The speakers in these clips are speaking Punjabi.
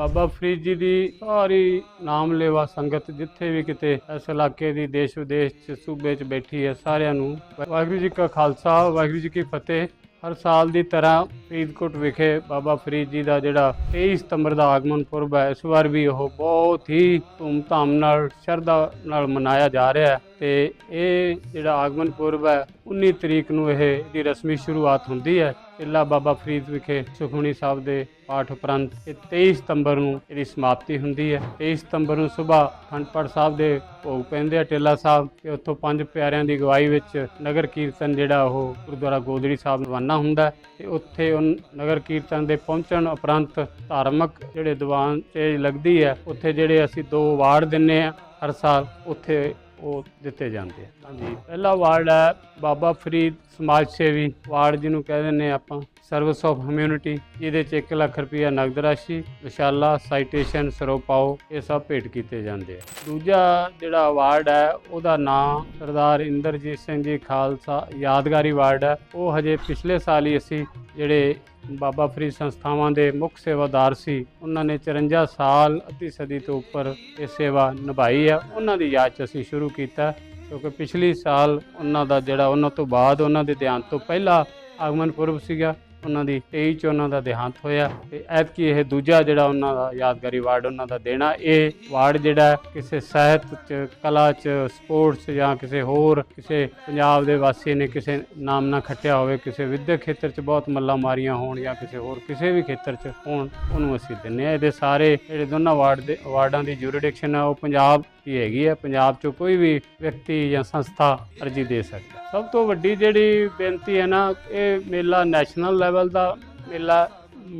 ਬਾਬਾ ਫਰੀਦ ਜੀ ਦੀ ਸਾਰੀ ਨਾਮ ਲੇਵਾ ਸੰਗਤ ਜਿੱਥੇ ਵੀ ਕਿਤੇ ਇਸ ਇਲਾਕੇ ਦੀ ਦੇਸ਼ ਵਿਦੇਸ਼ ਚ ਸੂਬੇ ਚ ਬੈਠੀ ਹੈ, ਸਾਰਿਆਂ ਨੂੰ ਵਾਹਿਗੁਰੂ ਜੀ ਕਾ ਖਾਲਸਾ, ਵਾਹਿਗੁਰੂ ਜੀ ਕੀ ਫਤਿਹ। ਹਰ ਸਾਲ ਦੀ ਤਰ੍ਹਾਂ ਫਰੀਦਕੋਟ ਵਿਖੇ ਬਾਬਾ ਫਰੀਦ ਜੀ ਦਾ ਜਿਹੜਾ 23 ਸਤੰਬਰ ਦਾ ਆਗਮਨ ਪੁਰਬ ਹੈ, ਇਸ ਵਾਰ ਵੀ ਉਹ ਬਹੁਤ ਹੀ ਧੂਮਧਾਮ ਨਾਲ, ਸ਼ਰਧਾ ਨਾਲ ਮਨਾਇਆ ਜਾ ਰਿਹਾ ਹੈ। ਤੇ ਇਹ ਜਿਹੜਾ ਆਗਮਨ ਪੁਰਬ ਹੈ 19 ਤਰੀਕ ਨੂੰ ਇਹ ਦੀ ਰਸਮੀ ਸ਼ੁਰੂਆਤ ਹੁੰਦੀ ਹੈ ਟਿੱਲਾ ਬਾਬਾ ਫਰੀਦ ਵਿਖੇ ਸੁਖਮਨੀ ਸਾਹਿਬ ਦੇ ਪਾਠ ਉਪਰੰਤ ਇਹ 23 ਸਤੰਬਰ ਨੂੰ ਇਹਦੀ ਸਮਾਪਤੀ ਹੁੰਦੀ ਹੈ। 23 ਸਤੰਬਰ ਨੂੰ ਸਵੇਰ ਖੰਡਪੜ ਸਾਹਿਬ ਦੇ ਭੋਗ ਪੈਂਦੇ ਆ ਟਿੱਲਾ ਸਾਹਿਬ ਤੇ ਉੱਥੋਂ ਪੰਜ ਪਿਆਰਿਆਂ ਦੀ ਅਗਵਾਈ ਵਿੱਚ ਨਗਰ ਕੀਰਤਨ ਜਿਹੜਾ ਉਹ ਗੁਰਦੁਆਰਾ ਗੋਦੜੀ ਸਾਹਿਬ ਰਵਾਨਾ ਹੁੰਦਾ ਹੈ ਤੇ ਉੱਥੇ ਉਹ ਨਗਰ ਕੀਰਤਨ ਦੇ ਪਹੁੰਚਣ ਉਪਰੰਤ ਧਾਰਮਿਕ ਜਿਹੜੇ ਦੀਵਾਨ ਤੇ ਲੱਗਦੀ ਹੈ, ਉੱਥੇ ਜਿਹੜੇ ਅਸੀਂ ਦੋ ਵਾਰਡ ਦਿੰਨੇ ਆ ਹਰ ਸਾਲ, ਉੱਥੇ ਉਹ ਦਿੱਤੇ ਜਾਂਦੇ ਆ। ਹਾਂਜੀ, ਪਹਿਲਾ ਵਾਰਡ ਹੈ ਬਾਬਾ ਫਰੀਦ ਸਮਾਜ ਸੇਵੀ। ਵਾਰਡ ਜਿਹਨੂੰ ਕਹਿ ਦਿੰਦੇ ਆ ਆਪਾਂ ਸਰਵਿਸ ਆਫ ਹਿਊਮੈਨਿਟੀ ਇਹਦੇ ਚ 1 ਲੱਖ ਰੁਪਈਆ ਨਗਦ ਰਾਸ਼ੀ, ਵਿਸ਼ਾਲਾ ਸਾਈਟੇਸ਼ਨ ਸਰੋਪਾਓ, ਇਹ ਸਭ ਭੇਟ ਕੀਤੇ ਜਾਂਦੇ ਆ। ਦੂਜਾ ਜਿਹੜਾ ਅਵਾਰਡ ਹੈ, ਉਹਦਾ ਨਾਮ ਸਰਦਾਰ ਇੰਦਰਜੀਤ ਸਿੰਘ ਜੀ ਖਾਲਸਾ ਯਾਦਗਾਰੀ ਅਵਾਰਡ ਹੈ। ਉਹ ਹਜੇ ਪਿਛਲੇ ਸਾਲ ਹੀ ਅਸੀਂ ਜਿਹੜੇ ਬਾਬਾ ਫਰੀਦ ਸੰਸਥਾਵਾਂ ਦੇ ਮੁੱਖ ਸੇਵਾਦਾਰ ਸੀ। ਉਹਨਾਂ ਨੇ 54 ਸਾਲ ਅੱਧੀ ਸਦੀ ਤੋਂ ਉੱਪਰ ਇਹ ਸੇਵਾ ਨਿਭਾਈ ਹੈ ਉਹਨਾਂ ਦੀ ਯਾਦ 'ਚ ਅਸੀਂ ਸ਼ੁਰੂ ਕੀਤਾ ਕਿਉਂਕਿ ਪਿਛਲੇ ਸਾਲ ਉਹਨਾਂ ਦਾ ਜਿਹੜਾ ਉਹਨਾਂ ਤੋਂ ਬਾਅਦ ਉਹਨਾਂ ਦੇ ਦੇਹਾਂਤ ਤੋਂ ਪਹਿਲਾ ਆਗਮਨ ਪੁਰਬ ਸੀਗਾ। ਉਹਨਾਂ ਦੀ 23 ਚ ਉਹਨਾਂ ਦਾ ਦੇਹਾਂਤ ਹੋਇਆ ਤੇ ਐਤਕੀ ਇਹ ਦੂਜਾ ਜਿਹੜਾ ਉਹਨਾਂ ਦਾ ਯਾਦਗਾਰੀ ਅਵਾਰਡ ਉਹਨਾਂ ਦਾ ਦੇਣਾ, ਇਹ ਵਾਰਡ ਜਿਹੜਾ ਕਿਸੇ ਸਾਹਿਤ ਚ, ਕਲਾ ਚ, ਸਪੋਰਟਸ ਜਾਂ ਕਿਸੇ ਹੋਰ, ਕਿਸੇ ਪੰਜਾਬ ਦੇ ਵਾਸੀ ਨੇ ਕਿਸੇ ਨਾਮ ਨਾਲ ਖੱਟਿਆ ਹੋਵੇ, ਕਿਸੇ ਵਿਦਿਅਕ ਖੇਤਰ ਚ ਬਹੁਤ ਮੱਲਾਂ ਮਾਰੀਆਂ ਹੋਣ ਜਾਂ ਕਿਸੇ ਹੋਰ, ਕਿਸੇ ਵੀ ਖੇਤਰ ਚ ਹੋਣ, ਉਹਨੂੰ ਅਸੀਂ ਦਿੰਨੇ ਆ ਇਹਦੇ ਸਾਰੇ ਜਿਹੜੇ ਦੋਨਾਂ ਵਾਰਡ ਦੇ ਅਵਾਰਡਾਂ ਦੀ ਜੁਰੀਡਿਕਸ਼ਨ ਹੈ ਉਹ ਪੰਜਾਬ ਦੀ ਹੈਗੀ ਹੈ ਪੰਜਾਬ ਚੋਂ ਕੋਈ ਵੀ ਵਿਅਕਤੀ ਜਾਂ ਸੰਸਥਾ ਅਰਜੀ ਦੇ ਸਕਦਾ। ਸਭ ਤੋਂ ਵੱਡੀ ਜਿਹੜੀ ਬੇਨਤੀ ਹੈ ਨਾ, ਇਹ ਮੇਲਾ ਨੈਸ਼ਨਲ ਲੈਵਲ ਦਾ ਮੇਲਾ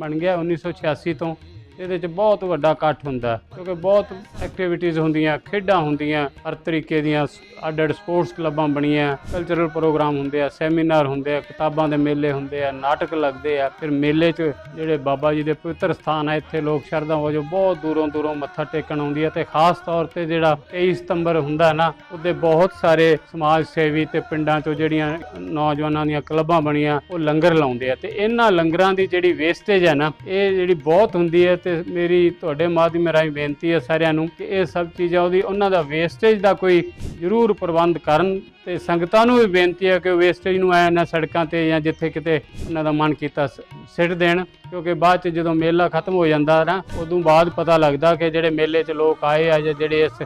ਬਣ ਗਿਆ 1986 ਤੋਂ। ਇਹਦੇ 'ਚ ਬਹੁਤ ਵੱਡਾ ਇਕੱਠ ਹੁੰਦਾ ਕਿਉਂਕਿ ਬਹੁਤ ਐਕਟੀਵਿਟੀਜ਼ ਹੁੰਦੀਆਂ, ਖੇਡਾਂ ਹੁੰਦੀਆਂ, ਹਰ ਤਰੀਕੇ ਦੀਆਂ ਅੱਡ-ਅੱਡ ਸਪੋਰਟਸ ਕਲੱਬਾਂ ਬਣੀਆਂ ਕਲਚਰਲ ਪ੍ਰੋਗਰਾਮ ਹੁੰਦੇ ਆ ਸੈਮੀਨਾਰ ਹੁੰਦੇ ਆ, ਕਿਤਾਬਾਂ ਦੇ ਮੇਲੇ ਹੁੰਦੇ ਆ, ਨਾਟਕ ਲੱਗਦੇ ਆ, ਫਿਰ ਮੇਲੇ 'ਚ ਜਿਹੜੇ ਬਾਬਾ ਜੀ ਦੇ ਪਵਿੱਤਰ ਸਥਾਨ ਆ, ਇੱਥੇ ਲੋਕ ਸ਼ਰਧਾ ਵਜੋਂ ਬਹੁਤ ਦੂਰੋਂ ਦੂਰੋਂ ਮੱਥਾ ਟੇਕਣ ਆਉਂਦੀ ਆ ਤੇ ਖਾਸ ਤੌਰ ਤੇ ਜਿਹੜਾ 23 ਸਤੰਬਰ ਹੁੰਦਾ ਨਾ, ਉਹਦੇ ਬਹੁਤ ਸਾਰੇ ਸਮਾਜ ਸੇਵੀ ਤੇ ਪਿੰਡਾਂ 'ਚੋਂ ਜਿਹੜੀਆਂ ਨੌਜਵਾਨਾਂ ਦੀਆਂ ਕਲੱਬਾਂ ਬਣੀਆਂ, ਉਹ ਲੰਗਰ ਲਾਉਂਦੇ ਆ ਤੇ ਇਹਨਾਂ ਲੰਗਰਾਂ ਦੀ ਜਿਹੜੀ ਵੇਸਟੇਜ ਹੈ ਨਾ, ਇਹ ਜਿਹੜੀ ਬਹੁਤ ਹੁੰਦੀ ਹੈ ਤੇ ਮੇਰੀ, ਤੁਹਾਡੇ ਮਾਧਿਅਮ ਰਾਹੀਂ ਬੇਨਤੀ ਹੈ ਸਾਰਿਆਂ ਨੂੰ ਕਿ ਇਹ ਸਭ ਚੀਜ਼ਾਂ ਉਹਦੀ, ਉਹਨਾਂ ਦਾ ਵੇਸਟੇਜ ਦਾ ਕੋਈ ਜ਼ਰੂਰ ਪ੍ਰਬੰਧ ਕਰਨ ਤੇ ਸੰਗਤਾਂ ਨੂੰ ਵੀ ਬੇਨਤੀ ਹੈ ਕਿ ਵੇਸਟੇਜ ਨੂੰ ਐ ਨਾ ਸੜਕਾਂ ਤੇ ਜਾਂ ਜਿੱਥੇ ਕਿਤੇ ਉਹਨਾਂ ਦਾ ਮਨ ਕੀਤਾ ਸਿੱਟ ਦੇਣ, ਕਿਉਂਕਿ ਬਾਅਦ ਚ ਜਦੋਂ ਮੇਲਾ ਖਤਮ ਹੋ ਜਾਂਦਾ ਨਾ, ਉਦੋਂ ਬਾਅਦ ਪਤਾ ਲੱਗਦਾ ਕਿ ਜਿਹੜੇ ਮੇਲੇ 'ਚ ਲੋਕ ਆਏ ਆ ਜਾਂ ਜਿਹੜੇ ਇਸ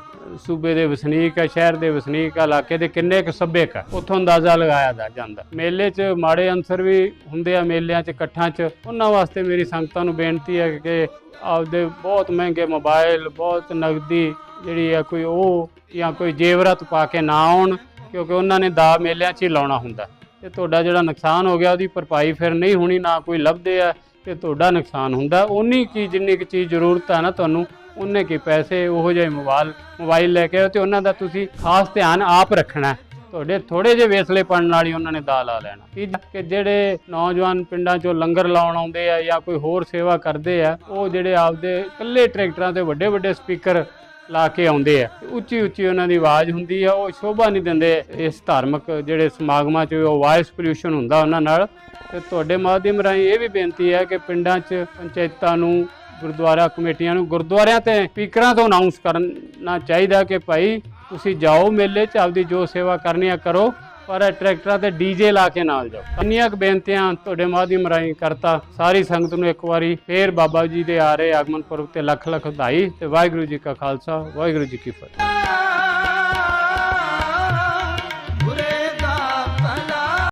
ਸੂਬੇ ਦੇ ਵਸਨੀਕ ਆ, ਸ਼ਹਿਰ ਦੇ ਵਸਨੀਕ ਆ, ਇਲਾਕੇ ਦੇ ਕਿੰਨੇ ਕੁ ਸੱਭਿਅਕ ਆ, ਉੱਥੋਂ ਅੰਦਾਜ਼ਾ ਲਗਾਇਆ ਜਾਂਦਾ। ਮੇਲੇ 'ਚ ਮਾੜੇ ਅੰਸਰ ਵੀ ਹੁੰਦੇ ਆ, ਮੇਲਿਆਂ 'ਚ, ਇਕੱਠਾਂ 'ਚ। ਉਹਨਾਂ ਵਾਸਤੇ ਮੇਰੀ ਸੰਗਤਾਂ ਨੂੰ ਬੇਨਤੀ ਹੈ ਕਿ ਆਪਦੇ ਬਹੁਤ ਮਹਿੰਗੇ ਮੋਬਾਈਲ ਬਹੁਤ ਨਗਦੀ ਜਿਹੜੀ ਆ ਕੋਈ ਉਹ ਜਾਂ ਕੋਈ ਜੇਵਰਾਤ ਪਾ ਕੇ ਨਾ ਆਉਣ, ਕਿਉਂਕਿ ਉਹਨਾਂ ਨੇ ਦਾ ਮੇਲਿਆਂ 'ਚ ਹੀ ਲਾਉਣਾ ਹੁੰਦਾ ਤੇ ਤੁਹਾਡਾ ਜਿਹੜਾ ਨੁਕਸਾਨ ਹੋ ਗਿਆ, ਉਹਦੀ ਭਰਪਾਈ ਫਿਰ ਨਹੀਂ ਹੋਣੀ, ਨਾ ਕੋਈ ਲੱਭਦੇ ਆ, ਤੇ ਤੁਹਾਡਾ ਨੁਕਸਾਨ ਹੁੰਦਾ ਉਨੀ ਕੀ ਜਿੰਨੀ ਕੁ ਚੀਜ਼ ਜ਼ਰੂਰਤ ਆ ਨਾ ਤੁਹਾਨੂੰ ਉਹਨੇ ਕੀ ਪੈਸੇ, ਉਹੋ ਜਿਹੇ ਮੋਬਾਈਲ ਮੋਬਾਈਲ ਲੈ ਕੇ ਆਓ ਤੇ ਉਹਨਾਂ ਦਾ ਤੁਸੀਂ ਖਾਸ ਧਿਆਨ ਆਪ ਰੱਖਣਾ ਹੈ। ਤੁਹਾਡੇ ਥੋੜੇ ਜਿਹੇ ਵੇਸਲੇ ਪੜਨ ਨਾਲ ਹੀ ਉਹਨਾਂ ਨੇ ਦਾ ਲਾ ਲੈਣਾ। ਤੀਜਾ ਕਿ ਜਿਹੜੇ ਨੌਜਵਾਨ ਪਿੰਡਾਂ 'ਚੋਂ ਲੰਗਰ ਲਾਉਣ ਆਉਂਦੇ ਆ ਜਾਂ ਕੋਈ ਹੋਰ ਸੇਵਾ ਕਰਦੇ ਆ, ਉਹ ਜਿਹੜੇ ਆਪਦੇ ਇਕੱਲੇ ਟਰੈਕਟਰਾਂ ਤੇ ਵੱਡੇ ਵੱਡੇ ਸਪੀਕਰ ਲਾ ਕੇ ਆਉਂਦੇ ਆ। ਉੱਚੀ ਉੱਚੀ ਉਹਨਾਂ ਦੀ ਆਵਾਜ਼ ਹੁੰਦੀ ਆ, ਉਹ ਸ਼ੋਭਾ ਨਹੀਂ ਦਿੰਦੇ ਇਸ ਧਾਰਮਿਕ ਜਿਹੜੇ ਸਮਾਗਮਾਂ 'ਚ ਉਹ ਵਾਇਸ ਪੋਲਿਊਸ਼ਨ ਹੁੰਦਾ ਉਹਨਾਂ ਨਾਲ। ਤੇ ਤੁਹਾਡੇ ਮਾਧਿਅਮ ਰਾਹੀਂ ਇਹ ਵੀ ਬੇਨਤੀ ਹੈ ਕਿ ਪਿੰਡਾਂ 'ਚ ਪੰਚਾਇਤਾਂ ਨੂੰ, ਗੁਰਦੁਆਰਾ ਕਮੇਟੀਆਂ ਨੂੰ, ਗੁਰਦੁਆਰਿਆਂ ਤੇ ਸਪੀਕਰਾਂ ਤੋਂ ਅਨਾਉਂਸ ਕਰਨਾ ਚਾਹੀਦਾ ਕਿ ਭਾਈ ਤੁਸੀਂ ਜਾਓ ਮੇਲੇ 'ਚ, ਆਪਦੀ ਜੋ ਸੇਵਾ ਕਰਨੀ ਆ ਕਰੋ, ਪਰ ਟਰੈਕਟਰਾਂ ਤੇ ਡੀਜੇ ਲਾ ਕੇ ਨਾਲ ਜਾਓ। ਇੰਨੀਆਂ ਕੁ ਬੇਨਤੀਆਂ ਤੁਹਾਡੇ ਮਾਧਿਅਮ ਰਾਹੀਂ ਕਰਤਾ, ਸਾਰੀ ਸੰਗਤ ਨੂੰ ਇੱਕ ਵਾਰੀ ਫੇਰ ਬਾਬਾ ਜੀ ਦੇ ਆ ਰਹੇ ਆਗਮਨ ਪੁਰਬ ਤੇ ਲੱਖ ਲੱਖ ਵਧਾਈ ਤੇ ਵਾਹਿਗੁਰੂ ਜੀ ਕਾ ਖਾਲਸਾ, ਵਾਹਿਗੁਰੂ ਜੀ ਕੀ ਫਤਿਹ।